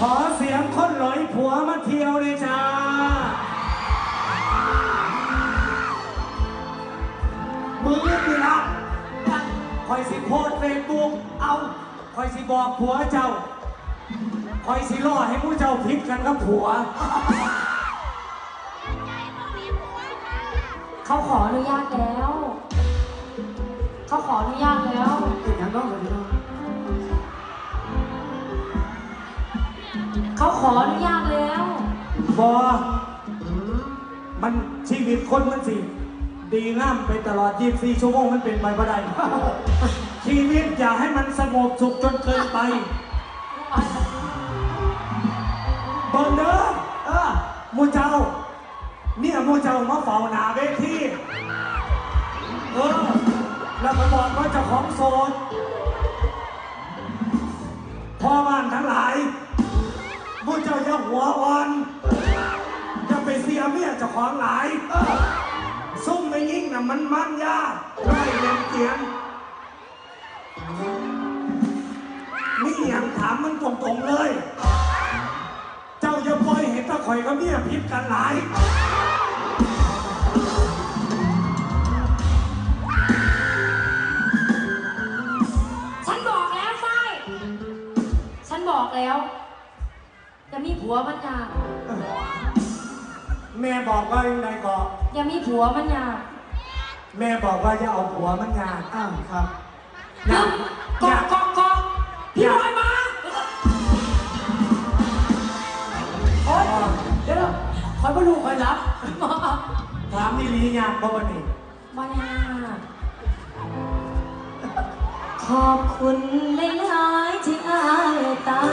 ขอเสียงคนหลอยผัวมาเที่ยวเลยจ้า มือนี่ละคอยสิโพสเฟซบุ๊กเอาคอยสิบอกผัวเจ้าคอยสิล่อให้ผู้เจ้าพิษกันกับผัว เขาขออนุญาตแล้ว เขาขออนุญาตแล้ว เขาขออนุญาตแล้ว บอมันชีวิตคนมันสิ ดีงามไปตลอด 24 ชั่วโมงมันเป็นไปไม่ได้ ชีวิตอย่าให้มันสงบสุขจนเกินไปเบิ่งเด้อเออหมูเจ้า เนี่ยหมูเจ้ามาเฝ้าหนาเวทีเออ แล้วไปบอกว่าเจ้าของโสดพ่อบ้านทั้งหลาย ของหลายซุ่มไม่ยิ่งนะมันมันยาไม่เล่นเกียนนี่ยังถามมันตรงๆเลย เจ้าอย่าปล่อยเห็นตะข่อยกับเมียพิษกันหลายฉันบอกแล้วไฟฉันบอกแล้ว จะมีผัวมันยา แม่บอกว่ายังไงก็อย่ามีผัวมันยากแม่บอกว่าอย่าเอาผัวมันงานอ้าวครับหนึ่งกอกกอกกอกพี่บอยมาโอ๊ยเดี๋ยวคอยมาดูคอยรับมาถามนี่ลียากบ่วันนี้มายากขอบคุณหลายๆที่อายตาม